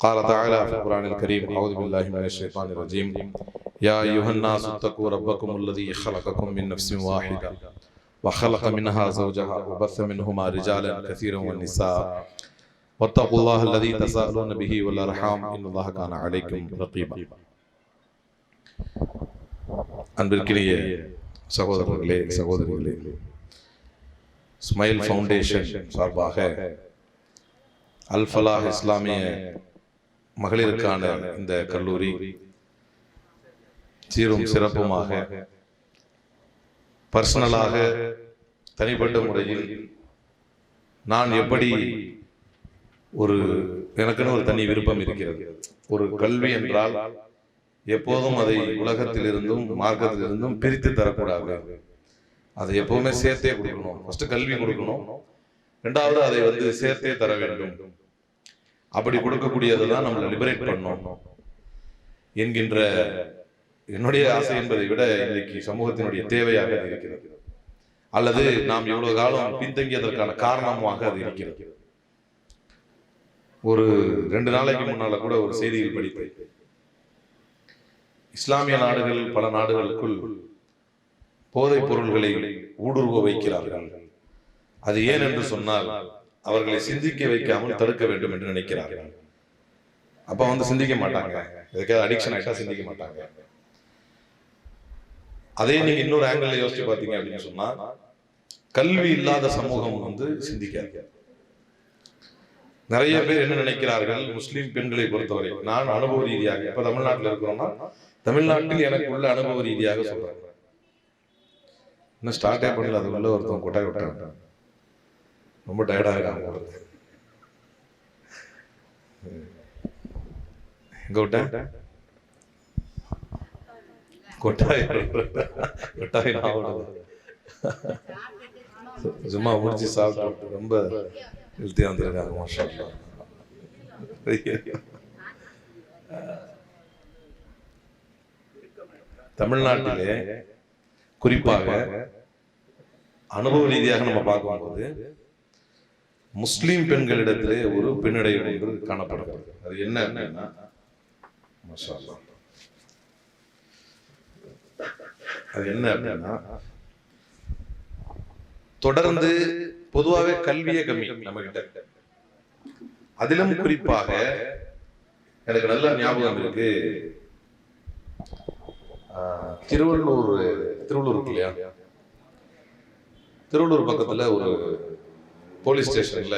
قال تعالى في القرآن الكريم أعوذ بالله من الشيطان الرجيم يا أيها الناس اتقوا ربكم الذي خلقكم من نفس واحدة وخلق منها زوجها وبث منهما رجالا كثيرا والنساء واتقوا الله الذي تساءلون به والأرحام إن الله كان عليكم رقيبا அன்பிற்கினிய சகோதரர்களே சகோதரிகளே ஸ்மைல் ஃபவுண்டேஷன் சார்பாக அல் ஃபலாஹ் இஸ்லாமிய மகளிருக்கான இந்த கல்லூரி சீரும் சிறப்புமாக பர்சனலாக தனிப்பட்ட முறையில் நான் எப்படி ஒரு எனக்குன்னு ஒரு தனி விருப்பம் இருக்கிறது? ஒரு கல்வி என்றால் எப்போதும் அதை உலகத்திலிருந்தும் மார்க்கத்திலிருந்தும் பிரித்து தரக்கூடாது. அதை எப்பவுமே சேர்த்தே கொடுக்கணும். ஃபர்ஸ்ட் கல்வி கொடுக்கணும். ரெண்டாவது அதை வந்து சேர்த்தே தர வேண்டும். அப்படி கொடுக்கக்கூடியதை தான் நம்மளை லிபரேட் பண்ணணும் என்கின்ற என்னுடைய ஆசை என்பதை விட இன்னைக்கு சமூகத்தினுடைய தேவையாக அது இருக்கிறது. அல்லது நாம் இவ்வளவு காலம் பின்தங்கியதற்கான காரணமாக அது இருக்கிறது. ஒரு ரெண்டு நாளைக்கு முன்னால கூட ஒரு செய்தியில் படித்தேன். இஸ்லாமிய நாடுகள் பல நாடுகளுக்குள் போதைப் பொருள்களை ஊடுருவ வைக்கிறார்கள். அது ஏன் என்று சொன்னால் அவர்களை சிந்திக்க வைக்காமல் தடுக்க வேண்டும் என்று நினைக்கிறார்கள் அப்ப வந்து சிந்திக்க மாட்டாங்க. எதுக்காவது அடிக்ஷன் ஆகிட்டா சிந்திக்க மாட்டாங்க. அதே நீங்க இன்னொரு ஆங்கிள் யோசிச்சு பாத்தீங்க அப்படின்னு சொன்னா கல்வி இல்லாத சமூகம் வந்து சிந்திக்காது. நிறைய பேர் என்ன நினைக்கிறார்கள்? முஸ்லீம் பெண்களை பொறுத்தவரை. நான் அனுபவ ரீதியாக இப்ப தமிழ்நாட்டில் இருக்கிறோம்னா தமிழ்நாட்டில் எனக்கு உள்ள அனுபவ ரீதியாக சொல்றேன். இன்னும் ஸ்டார்டே பண்ணல அது உள்ள ஒருத்தவங்க கொட்டாய் விட்டாங்க ரொம்ப டயர்டா இருக்காங்க உங்களுக்கு எங்க விட்டேன் கொட்டாய் கொட்டாய் நான் விடுறது. சும்மா முடிச்சு சாப்பிட்டு ரொம்ப ஹெல்த்தியாக வந்திருக்காங்க மாஷா. தமிழ்நாட்டிலே குறிப்பாக அனுபவ ரீதியாக நம்ம பார்க்கும்போது முஸ்லீம் பெண்களிடத்திலே ஒரு பின்னடை ஒன்று காணப்படுகிறது அது என்ன அப்படின்னா அது என்ன அப்படின்னா தொடர்ந்து பொதுவாகவே கல்வியே கம்மி நம்ம கிட்ட அதிலும் குறிப்பாக எனக்கு நல்ல ஞாபகம் இருக்கு. ஆஹ், திருவள்ளூர் திருவள்ளூர் இருக்கு இல்லையா? திருவள்ளூர் பக்கத்துல ஒரு போலீஸ் ஸ்டேஷன்ல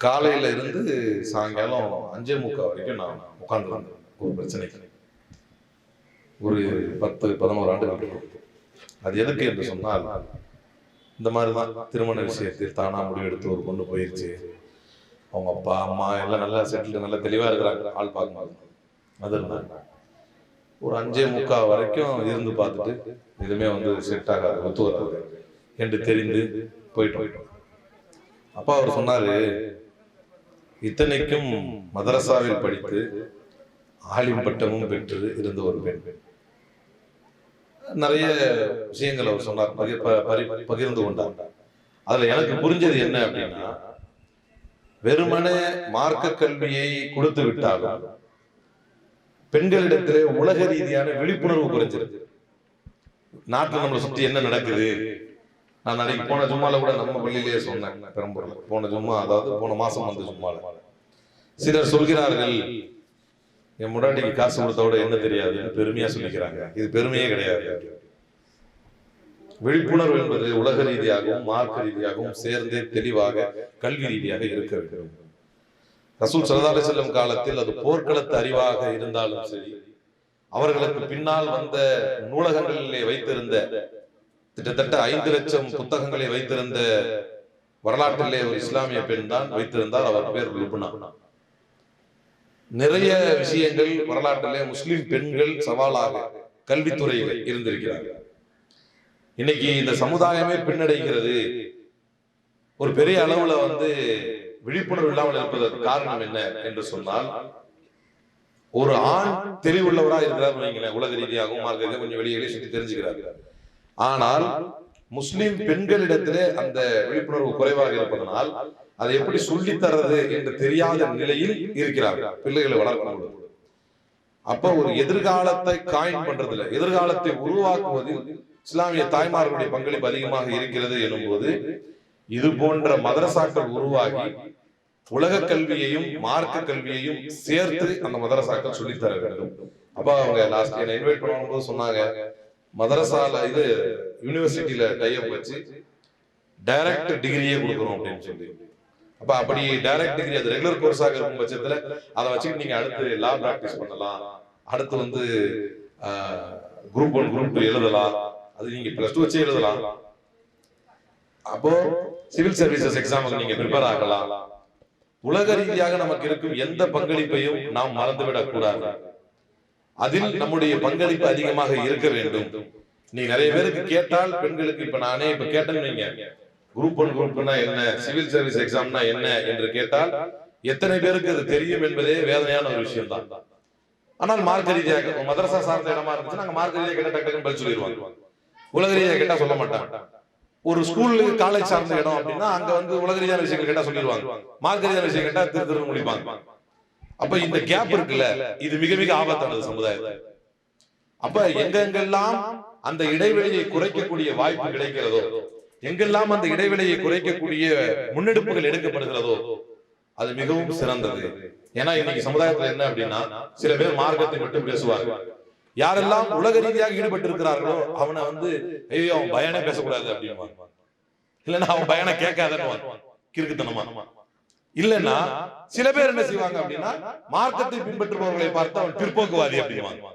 காலையில இருந்து சாயங்காலம் அஞ்சே முக்கால் வரைக்கும் நான் உட்கார்ந்து ஒரு பிரச்சனைக்கு. ஒரு பத்து பதினோரு ஆண்டுகள் இருக்கும் அது எதுக்கு என்று சொன்னால் இந்த மாதிரி தான் திருமண விஷயத்தில் தானா முடிவெடுத்து ஒரு பொண்ணு போயிருச்சு. அவங்க அப்பா அம்மா எல்லாம் நல்லா செட்டில் நல்லா தெளிவா இருக்கிறாங்க. ஆள் பார்க்கும்போது அது இருந்தாங்க ஒரு அஞ்சே முக்கால் வரைக்கும் இருந்து பார்த்துட்டு எதுவுமே வந்து செட் ஆகாது ஒத்து வராது என்று தெரிந்து போயிட்டோம். அப்பா அவர் சொன்னாரு இத்தனைக்கும் மதரசாவில் படித்து ஆலிம் பட்டமும் பெற்று இருந்த ஒரு பெண். நிறைய விஷயங்கள் அவர் சொன்னார் பகிர் ப- பரி- பகிர்ந்து கொண்டார். அதுல எனக்கு புரிஞ்சது என்ன அப்படின்னா வெறுமனே மார்க்க கல்வியை கொடுத்து விட்டாலும் பெண்களிடத்திலே உலக ரீதியான விழிப்புணர்வு குறைஞ்சிருக்கு நாட்டில் நம்மளை சுற்றி என்ன நடக்குது? நான் நாளைக்கு போன ஜும்மால கூட நம்ம பள்ளியிலேயே சொன்னேன் பெரம்பூர்ல போன ஜும்மா அதாவது போன மாசம் வந்த ஜும்மால. சிலர் சொல்கிறார்கள் என் முடாட்டிக்கு காசு கொடுத்தோட என்ன தெரியாதுன்னு பெருமையா சொல்லிக்கிறாங்க. இது பெருமையே கிடையாது. விழிப்புணர்வு என்பது உலக ரீதியாகவும் மார்க்க ரீதியாகவும் சேர்ந்தே தெளிவாக கல்வி ரீதியாக இருக்க வேண்டும். ரசூல் சரதாரி செல்லும் காலத்தில் அது போர்க்களத்து அறிவாக இருந்தாலும் சரி அவர்களுக்கு பின்னால் வந்த நூலகங்களிலே வைத்திருந்த கிட்டத்தட்ட ஐந்து லட்சம் புத்தகங்களை வைத்திருந்த வரலாற்றிலே ஒரு இஸ்லாமிய பெண் தான் வைத்திருந்தார். அவர் பேர் லுப்னா. நிறைய விஷயங்கள் வரலாற்றிலே முஸ்லிம் பெண்கள் சவாலாக கல்வித்துறையில் இருந்திருக்கிறார்கள். இன்னைக்கு இந்த சமுதாயமே பின்னடைகிறது. ஒரு பெரிய அளவுல வந்து விழிப்புணர்வு இல்லாமல் இருப்பதற்கு காரணம் என்ன என்று சொன்னால் ஒரு ஆண் தெளிவுள்ளவராக இருக்கிறார் வைங்களேன். உலக ரீதியாகவும் மார்க்க கொஞ்சம் வெளியே சுற்றி தெரிஞ்சுக்கிறார் ஆனால் முஸ்லிம் பெண்களிடத்திலே அந்த விழிப்புணர்வு குறைவாக இருப்பதனால் அதை எப்படி சொல்லித் தர்றது என்று தெரியாத நிலையில் இருக்கிறார்கள். பிள்ளைகளை வளர்க்கும் பொழுது. அப்ப ஒரு எதிர்காலத்தை காயின் பண்றதுல எதிர்காலத்தை உருவாக்குவதில் இஸ்லாமிய தாய்மார்களுடைய பங்களிப்பு அதிகமாக இருக்கிறது எனும்போது இது போன்ற மதரசாக்கள் உருவாகி உலக கல்வியையும் மார்க்க கல்வியையும் சேர்த்து அந்த மதரசாக்கள் சொல்லித்தர வேண்டும். அப்ப அவங்க லாஸ்ட் என்ன இன்வைட் பண்ணும்போது சொன்னாங்க மதரசால இது யூனிவர்சிட்டியில டைப் வச்சு டைரக்ட் டிகிரியே கொடுக்குறோம் அப்படின்னு சொல்லி. அப்ப அப்படி டைரக்ட் டிகிரி அது ரெகுலர் கோர்ஸாக இருக்கும் பட்சத்துல அதை வச்சுட்டு நீங்க அடுத்து லா பிராக்டிஸ் பண்ணலாம். அடுத்து வந்து குரூப் ஒன் குரூப் டூ எழுதலாம். அது நீங்க பிளஸ் டூ வச்சு எழுதலாம். அப்போ சிவில் சர்வீசஸ் எக்ஸாமுக்கு நீங்க ப்ரிப்பேர் ஆகலாம். உலக ரீதியாக நமக்கு இருக்கும் எந்த பங்களிப்பையும் நாம் மறந்துவிடக் கூடாது அதில் நம்முடைய பங்களிப்பு அதிகமாக இருக்க வேண்டும். நீ நிறைய பேருக்கு கேட்டால் பெண்களுக்கு இப்ப நானே இப்ப கேட்டேன்னு குரூப் ஒன் குரூப்னா என்ன? சிவில் சர்வீஸ் எக்ஸாம்னா என்ன என்று கேட்டால் எத்தனை பேருக்கு அது தெரியும் என்பதே வேதனையான ஒரு விஷயம் தான் ஆனால் மார்க்க ரீதியாக மதரசா சார்ந்த இடமா இருந்துச்சு நாங்க மார்க்க ரீதியாக கேட்ட டக்கு பதில் சொல்லிடுவாங்க. உலக ரீதியாக கேட்டா சொல்ல மாட்டாங்க. ஒரு ஸ்கூல் காலேஜ் சார்ந்த இடம் அப்படின்னா அங்க வந்து உலக ரீதியான விஷயங்கள் கேட்டா சொல்லிடுவாங்க. மார்க்க ரீதியான விஷயம் கேட்டா திரு திரு முடிப்பாங்க. அப்ப இந்த கேப் இருக்குல்ல இது மிக மிக ஆபத்தானது சமுதாயத்தை அப்ப எங்கெங்கெல்லாம் அந்த இடைவெளியை குறைக்கக்கூடிய வாய்ப்பு கிடைக்கிறதோ எங்கெல்லாம் அந்த இடைவெளியை குறைக்கக்கூடிய முன்னெடுப்புகள் எடுக்கப்படுகிறதோ அது மிகவும் சிறந்தது. ஏன்னா இன்னைக்கு சமுதாயத்துல என்ன அப்படின்னா சில பேர் மார்க்கத்தை மட்டும் பேசுவாங்க. யாரெல்லாம் உலக ரீதியாக ஈடுபட்டு இருக்கிறார்களோ அவனை வந்து ஐயோ அவன் பயனே பேசக்கூடாது. அப்படின்னு இல்லைன்னா அவன் பயனை கேட்காதன்னு கிறுக்குத்தனமா. இல்லைன்னா சில பேர் என்ன செய்வாங்க அப்படின்னா மார்க்கத்தை பின்பற்றுபவர்களை பார்த்து அவன் பிற்போக்குவாதி அப்படின்வாங்க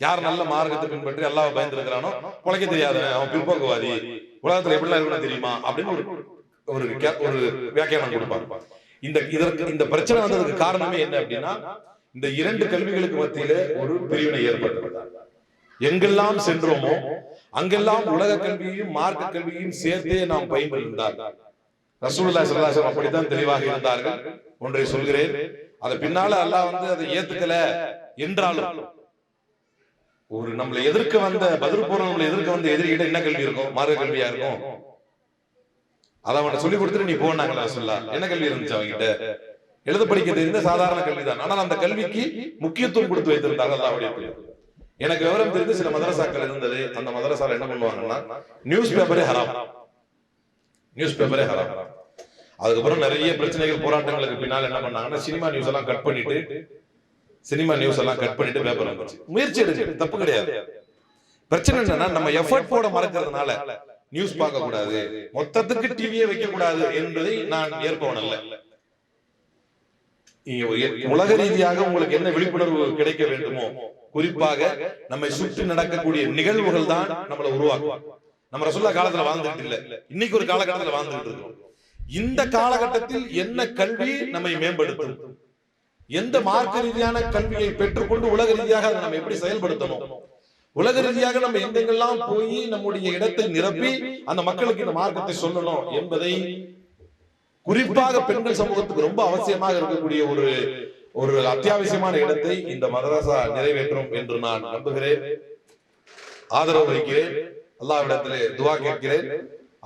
யார் நல்ல மார்க்கத்தை பின்பற்றி அல்லாஹ் பயந்துருக்கிறானோ குலைக்க தெரியாத அவன் பிற்போக்குவாதி? உலகத்துல எப்படிலாம் இருக்கணும் தெரியுமா? அப்படின்னு ஒரு ஒரு வியாக்கியானம் கொடுப்பாங்க. இந்த இதற்கு இந்த பிரச்சனை வந்ததுக்கு காரணமே என்ன அப்படின்னா இந்த இரண்டு கல்விகளுக்கு மத்தியில ஒரு பிரிவினை ஏற்பட்டது எங்கெல்லாம் சென்றோமோ அங்கெல்லாம் உலக கல்வியையும் மார்க்க கல்வியையும் சேர்த்தே நாம் பயின்றிருந்தார் ரசூல்லா சல்லாசம் அப்படித்தான் தெளிவாக இருந்தார்கள். ஒன்றை சொல்கிறேன். அதை பின்னால அல்லாஹ் வந்து அதை ஏத்துக்கல என்றாலும் ஒரு நம்மளை எதிர்க்க வந்த பதில் போற நம்மளை எதிர்க்க வந்த எதிரிகிட்ட என்ன கல்வி இருக்கும்? மார்க்க கல்வியா இருக்கும்? அதை அவன் சொல்லி கொடுத்துட்டு நீ போனாங்களா சொல்லா என்ன கல்வி இருந்துச்சு அவங்கிட்ட எழுத படிக்க தெரிந்த சாதாரண கல்விதான் ஆனால் அந்த கல்விக்கு முக்கியத்துவம் கொடுத்து வைத்திருந்தாங்க அல்லாஹ்வுடைய எனக்கு விவரம் தெரிந்து சில மதரசாக்கள் இருந்தது. அந்த மதரசால என்ன பண்ணுவாங்கன்னா நியூஸ் பேப்பரே ஹராம். நியூஸ் பேப்பரே ஹராம் அதுக்கப்புறம் நிறைய பிரச்சனைகள் போராட்டங்களுக்கு பின்னால் என்ன பண்ணாங்கன்னா சினிமா நியூஸ் எல்லாம் கட் பண்ணிட்டு சினிமா நியூஸ் எல்லாம் கட் பண்ணிட்டு பேப்பர் வந்துச்சு முயற்சி எடுத்து தப்பு கிடையாது. பிரச்சனை என்னன்னா நம்ம எஃபர்ட் போட மறக்கிறதுனால நியூஸ் பார்க்க கூடாது மொத்தத்துக்கு டிவியே வைக்க கூடாது என்பதை நான் ஏற்பவன் அல்ல. உலக ரீதியாக உங்களுக்கு என்ன விழிப்புணர்வு கிடைக்க வேண்டுமோ குறிப்பாக நம்மை சுற்றி நடக்கக்கூடிய நிகழ்வுகள் தான் நம்மளை உருவாக்குவாங்க நம்ம ரசுல்லா காலத்துல வாழ்ந்துட்டு இல்ல. இன்னைக்கு ஒரு காலகட்டத்துல வாழ்ந்துட்டு இருக்கோம். இந்த காலகட்டத்தில் என்ன கல்வி நம்மை மேம்படுத்தும்? எந்த மார்க்க ரீதியான கல்வியை பெற்றுக்கொண்டு உலக ரீதியாக அதை நம்ம எப்படி செயல்படுத்தணும்? உலக ரீதியாக நம்ம எங்கெங்கெல்லாம் போய் நம்முடைய இடத்தை நிரப்பி அந்த மக்களுக்கு இந்த மார்க்கத்தை சொல்லணும் என்பதை குறிப்பாக பெண்கள் சமூகத்துக்கு ரொம்ப அவசியமாக இருக்கக்கூடிய ஒரு ஒரு அத்தியாவசியமான இடத்தை இந்த மதரசா நிறைவேற்றும் என்று நான் நம்புகிறேன். ஆதரவு வைக்கிறேன் அல்லாவிடத்திலே துவா கேட்கிறேன்.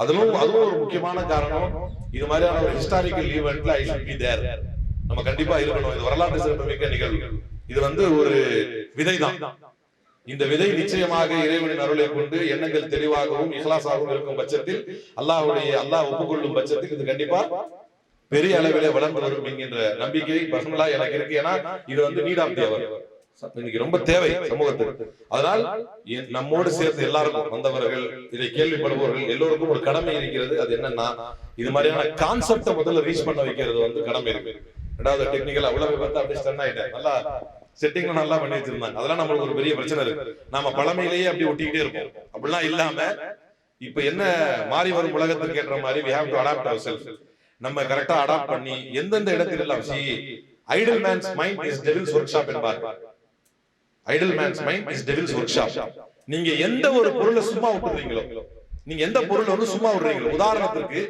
அதிலும் அதுவும் ஒரு முக்கியமான காரணம். இது மாதிரியான ஒரு ஹிஸ்டாரிக்கல் ஈவெண்ட்ல ஐ ஷுட் பி தேர் நம்ம கண்டிப்பா இருக்கணும். இது வரலாற்று சிறப்புமிக்க நிகழ்வு. இது வந்து ஒரு விதைதான். இந்த விதை நிச்சயமாக இறைவனின் அருளை கொண்டு எண்ணங்கள் தெளிவாகவும் இஹ்லாஸாகவும் இருக்கும் பட்சத்தில் அல்லாஹ்வுடைய அல்லாஹ் ஒப்புக்கொள்ளும் பட்சத்தில் இது கண்டிப்பா பெரிய அளவிலே வளர்ந்து வரும் என்கின்ற நம்பிக்கை பர்சனலா எனக்கு இருக்கு. ஏன்னா இது வந்து நீட் ஆஃப் தேவர். இன்னைக்கு ரொம்ப தேவை சமூகத்துக்கு. அதனால் நம்மோடு சேர்ந்து எல்லாருக்கும் வந்தவர்கள் இதை கேள்விப்படுபவர்கள் எல்லோருக்கும் ஒரு கடமை இருக்கிறது. அது என்னன்னா இது மாதிரியான கான்செப்டை முதல்ல ரீச் பண்ண வைக்கிறது வந்து கடமை இருக்கு. ரெண்டாவது டெக்னிக்கல் அவ்வளவு பார்த்தா அப்படியே ஸ்டன் ஆயிட்டேன். நல்லா செட்டிங்ல நல்லா பண்ணி வச்சிருந்தாங்க. அதெல்லாம் நம்மளுக்கு ஒரு பெரிய பிரச்சனை இருக்கு. நாம பழமையிலேயே அப்படி ஒட்டிக்கிட்டே இருப்போம். அப்படிலாம் இல்லாம இப்ப என்ன மாறி வரும் உலகத்துக்கு கேட்ட மாதிரி we have to adapt our self நம்ம கரெக்டா அடாப்ட் பண்ணி எந்தெந்த இடத்துல எல்லாம் C idle man's mind is devil's workshop என்பார் idle man's mind is devil's workshop நீங்க எந்த ஒரு பொருளை சும்மா விட்டுறீங்களோ நீங்க எந்த பொருள் வந்து சும்மா விடுறீங்க உதாரணத்திற்கு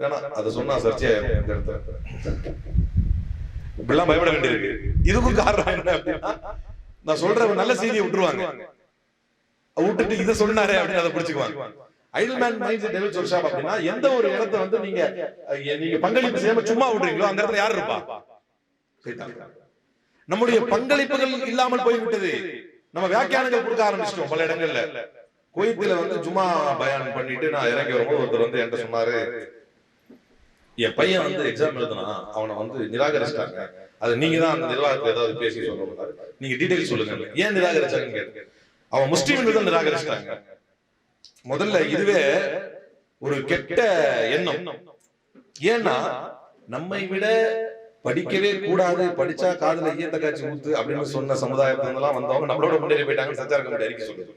வேணாம் அதை சொன்னா சர்ச்சையாயிரும் இந்த இடத்துல இப்படிலாம் பயப்பட வேண்டியிருக்கு. இதுக்கும் காரணம் என்ன அப்படின்னா நான் சொல்ற நல்ல செய்தியை விட்டுருவாங்க. விட்டுட்டு இதை சொன்னாரே அப்படின்னு அதை பிடிச்சுக்குவாங்க idle man mind devil work அப்படின்னா எந்த ஒரு இடத்த வந்து நீங்க நீங்க பங்களிப்பு செய்யாம சும்மா விடுறீங்களோ அந்த இடத்துல யார் இருப்பா. நம்முடைய பங்களிப்புகள் இல்லாமல் போய்விட்டது. நம்ம வியாக்கியானங்கள் கொடுக்க ஆரம்பிச்சிட்டோம் பல இடங்கள்ல. குவைத்தில வந்து ஜுமா பயான் பண்ணிட்டு நான் இறங்கி வரும்போது ஒருத்தர் வந்து என்கிட்ட சொன்னாரு என் பையன் வந்து எக்ஸாம் எழுதுனா அவனை வந்து நிராகரிச்சிட்டாங்க. அது நீங்க தான் அந்த நிர்வாகத்துல ஏதாவது பேசி சொல்ல நீங்க டீடைல் சொல்லுங்க. ஏன் நிராகரிச்சாங்கன்னு கேட்டு அவன் முஸ்லீம்கள் தான் நிராகரிச்சிட்டாங்க. முதல்ல இதுவே ஒரு கெட்ட எண்ணம். ஏன்னா நம்மை விட படிக்கவே கூடாது. படிச்சா காதுல ஈயத்த காட்சி ஊத்து அப்படின்னு சொன்ன சமுதாயத்துல எல்லாம் வந்தவங்க நம்மளோட முன்னேறி போயிட்டாங்க சஞ்சார கமிட்டி அறிக்கை சொல்லுது.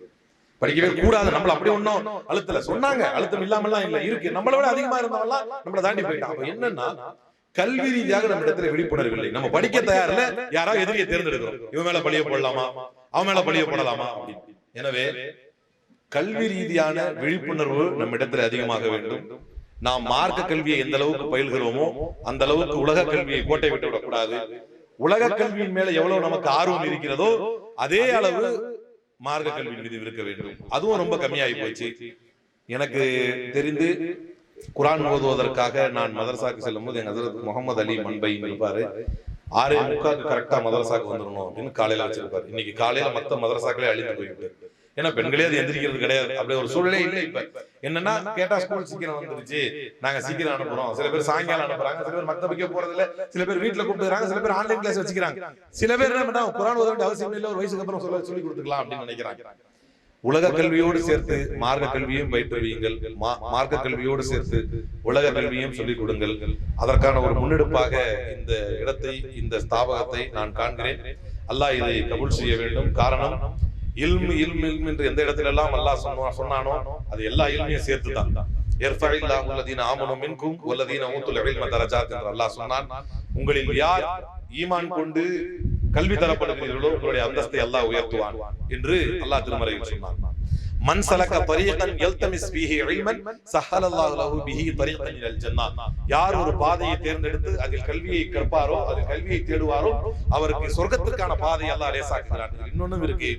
படிக்கவே கூடாது. நம்மள அப்படி ஒண்ணும் அழுத்தல சொன்னாங்க. அழுத்தம் இல்லாமலாம் இல்ல. இருக்கு. நம்மள விட அதிகமா இருந்தவங்க நம்மள தாண்டி போயிட்டான் அப்ப என்னன்னா கல்வி ரீதியாக நம்ம இடத்துல விழிப்புணர்வு இல்லை. நம்ம படிக்க தயாரில்ல யாராவது எதிரியை தேர்ந்தெடுக்கிறோம். இவன் மேல பழிய போடலாமா? அவன் மேல பழிய போடலாமா? எனவே கல்வி ரீதியான விழிப்புணர்வு நம்ம இடத்துல அதிகமாக வேண்டும். நாம் மார்க்க கல்வியை எந்த அளவுக்கு பயில்கிறோமோ அந்த அளவுக்கு உலக கல்வியை கோட்டை விட்டு விடக்கூடாது உலக கல்வியின் மேல எவ்வளவு நமக்கு ஆர்வம் இருக்கிறதோ அதே அளவு மார்க்க கல்வியின் மீது இருக்க வேண்டும். அதுவும் ரொம்ப கம்மியாகி போச்சு. எனக்கு தெரிந்து குரான் ஓதுவதற்காக நான் மதரசாக்கு செல்லும் போது எங்க ஹசரத் முகமது அலி மண்பை இருப்பாரு ஆறே முக்காக்கு கரெக்டா மதரசாக்கு வந்துடணும் அப்படின்னு காலையில வச்சிருப்பாரு இன்னைக்கு காலையில மத்த மதரசாக்களே அழிந்து போயிட்டு. ஏன்னா பெண்களே அது எந்திரிக்கிறது கிடையாது. அப்படி ஒரு சூழலே இல்லை இப்ப. என்னன்னா கேட்டா ஸ்கூல் சீக்கிரம் வந்துருச்சு. நாங்க சீக்கிரம் அனுப்புறோம். சில பேர் சாயங்காலம் அனுப்புறாங்க. சில பேர் மத்தபடிக்க போறது இல்ல சில பேர் வீட்டுல கூப்பிடுறாங்க சில பேர் ஆன்லைன் கிளாஸ் வச்சுக்கிறாங்க. சில பேர் என்ன பண்ணா குரான் வேண்டிய அவசியம் இல்லை. ஒரு வயசுக்கு அப்புறம் சொல்ல சொல்லி கொடுத்துக்கலாம் அப்படின்னு நினைக்கிறாங்க. உலக கல்வியோடு சேர்த்து மார்க்க கல்வியும் பயிற்றுவியுங்கள். மார்க்க கல்வியோடு சேர்த்து உலக கல்வியும் சொல்லிக் கொடுங்கள். அதற்கான ஒரு முன்னெடுப்பாக இந்த இடத்தை இந்த ஸ்தாபகத்தை நான் காண்கிறேன். அல்லாஹ் இதை கபூல் செய்ய வேண்டும். காரணம் இல்மு இல்மு இல்மு என்று எந்த இடத்துல எல்லாம் அல்லாஹ் சொன்னா சொன்னானோ அது எல்லா இல்மையும் சேர்த்து தான் உங்களில் யார் ஈமான் கொண்டு கல்வி தரப்படுகிறீர்களோ உங்களுடைய அந்தஸ்தை அல்லாஹ் உயர்த்துவான் என்று அல்லாஹ் திருமறையில் சொன்னான். மன் சலக தரீகன் யல்தமிஸ் ஃபீஹி இல்மன் சஹலல்லாஹு லஹு பிஹி தரீகன் இலல் ஜன்னah யார் ஒரு பாதையை தேர்ந்தெடுத்து அதில் கல்வியை கற்பாரோ அதில் கல்வியை தேடுவாரோ அவருக்கு சொர்க்கத்திற்கான பாதையை அல்லாஹ் லேசாக்குகிறான். இன்னொன்னும் இருக்கு.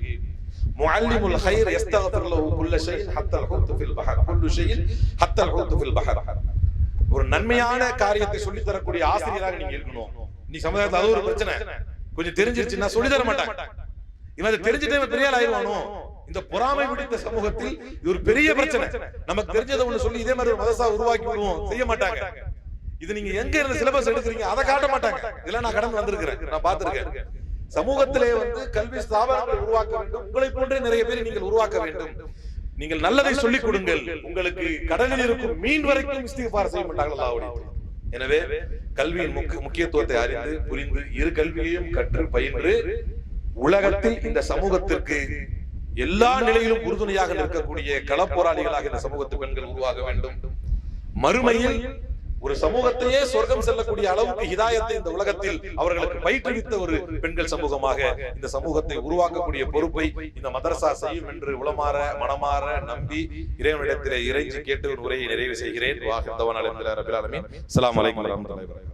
முஅல்லிமுல் ஹைர் யஸ்தக்ஃபிர் லஹு குல்ல ஷைஇன் ஹத்தல் ஹுத் ஃபில் பஹர். குல்லு ஷைஇன் ஹத்தல் ஹுத் ஃபில் பஹர். ஒரு நன்மையான காரியத்தை சொல்லி தரக்கூடிய ஆசிரியராக நீங்க இருக்கணும். நீ சமுதாயத்துல அது ஒரு பிரச்சனை. கொஞ்சம் தெரிஞ்சிருச்சுன்னா சொல்லி தர மாட்டாங்க. இவன் தெரிஞ்சுட்டே பெரிய ஆள் ஆயிடுவானோ இந்த பொறாமை பிடித்த சமூகத்தில் இது ஒரு பெரிய பிரச்சனை. நமக்கு தெரிஞ்சதை ஒண்ணு சொல்லி இதே மாதிரி ஒரு மதசா உருவாக்கி விடுவோம். செய்ய மாட்டாங்க. இது நீங்க எங்க இருந்து சிலபஸ் எடுக்கிறீங்க? அதை காட்ட மாட்டாங்க. இதெல்லாம் நான் கடந்து வந்திருக்கிறேன். நான் பார்த்திருக்கேன். சமூகத்திலே வந்து கல்வி ஸ்தாபனங்களை உருவாக்க வேண்டும். உங்களை போன்றே நிறைய பேரை நீங்கள் உருவாக்க வேண்டும். நீங்கள் நல்லதை சொல்லிக் கொடுங்கள். உங்களுக்கு கடலில் இருக்கும் மீன் வரைக்கும் இஸ்திகார் செய்ய மாட்டாங்க அல்லாஹ்வுடைய தூதர். எனவே கல்வியின் முக்கிய- முக்கியத்துவத்தை அறிந்து புரிந்து இரு கல்வியையும் கற்று பயின்று உலகத்தில் இந்த சமூகத்திற்கு எல்லா நிலையிலும் உறுதுணையாக நிற்கக்கூடிய களப்போராளிகளாக இந்த சமூகத்து பெண்கள் உருவாக வேண்டும். மறுமையில் ஒரு சமூகத்தையே சொர்க்கம் செல்லக்கூடிய அளவுக்கு ஹிதாயத்தை இந்த உலகத்தில் அவர்களுக்கு பயிற்றுவித்த ஒரு பெண்கள் சமூகமாக இந்த சமூகத்தை உருவாக்கக்கூடிய பொறுப்பை இந்த மதரசா செய்யும் என்று உளமாற மனமாற நம்பி இறைவனிடத்திலே இறைஞ்சி கேட்டு ஒரு உரையை நிறைவு செய்கிறேன். வாகந்தவன் தவான் ரபிலாலமின் ரபில் ஆலமீன். அஸ்ஸலாமு